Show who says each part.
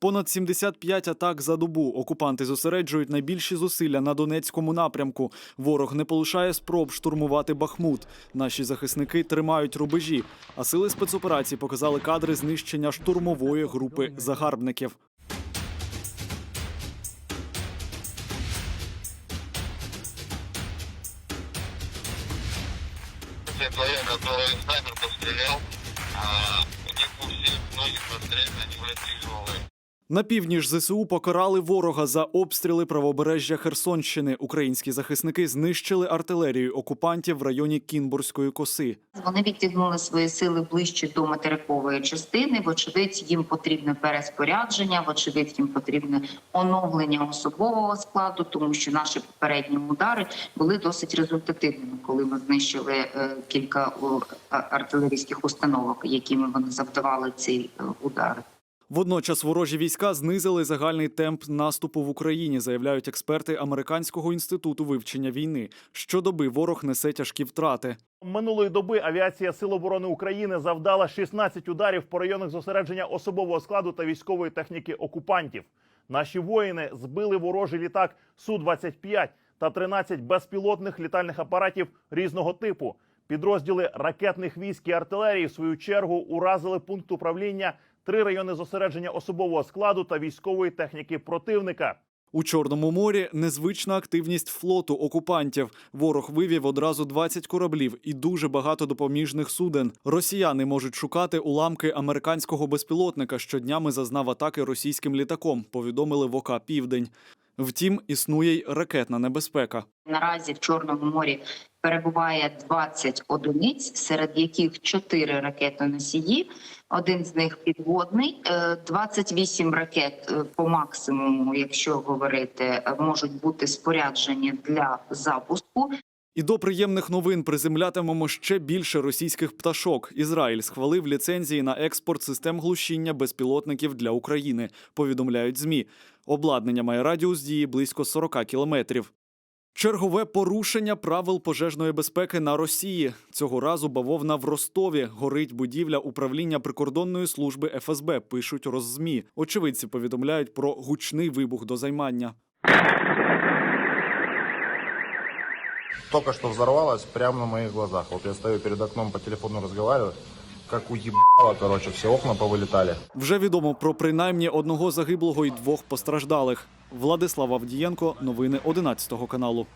Speaker 1: Понад 75 атак за добу. Окупанти зосереджують найбільші зусилля на Донецькому напрямку. Ворог не полишає спроб штурмувати Бахмут. Наші захисники тримають рубежі. А сили спецоперації показали кадри знищення штурмової групи загарбників.
Speaker 2: Пострелял, у них у всех многих настроение, они, блядь, тяжелые.
Speaker 1: На північ ЗСУ покарали ворога за обстріли правобережжя Херсонщини. Українські захисники знищили артилерію окупантів в районі Кінбурзької коси.
Speaker 3: Вони відтягнули свої сили ближче до материкової частини. Вочевидь, їм потрібне переспорядження, вочевидь, їм потрібне оновлення особового складу, тому що наші попередні удари були досить результативними, коли ми знищили е, кілька артилерійських установок, якими вони завдавали ці е, удари.
Speaker 1: Водночас ворожі війська знизили загальний темп наступу в Україні, заявляють експерти Американського інституту вивчення війни. Щодоби ворог несе тяжкі втрати.
Speaker 4: Минулої доби авіація Сил оборони України завдала 16 ударів по районах зосередження особового складу та військової техніки окупантів. Наші воїни збили ворожий літак су 25 та 13 безпілотних літальних апаратів різного типу. Підрозділи ракетних військ і артилерії в свою чергу уразили пункт управління, три райони зосередження особового складу та військової техніки противника.
Speaker 1: У Чорному морі незвична активність флоту окупантів. Ворог вивів одразу 20 кораблів і дуже багато допоміжних суден. Росіяни можуть шукати уламки американського безпілотника, що днями зазнав атаки російським літаком. Повідомили в ОК Південь. Втім, існує й ракетна небезпека.
Speaker 3: Наразі в Чорному морі перебуває 20 одиниць, серед яких 4 ракетоносії. Один з них підводний, Е, 28 ракет е, по максимуму, якщо говорити, е, можуть бути споряджені для запуску.
Speaker 1: І до приємних новин приземлятимемо ще більше російських пташок. Ізраїль схвалив ліцензії на експорт систем глушіння безпілотників для України. Повідомляють змі. Обладнання має радіус дії близько 40 кілометрів. Чергове порушення правил пожежної безпеки на Росії. Цього разу бавовна в Ростові. Горить будівля управління прикордонної служби ФСБ. Пишуть роззмі. Очевидці повідомляють про гучний вибух до займання.
Speaker 5: Только что взорвалось прямо на моих глазах. Вот я стою перед окном по телефону разговариваю, как уебало, короче, все окна повилітали.
Speaker 1: Вже відомо про принаймні одного загиблого і двох постраждалих. Владислав Авдієнко, новини 11 каналу.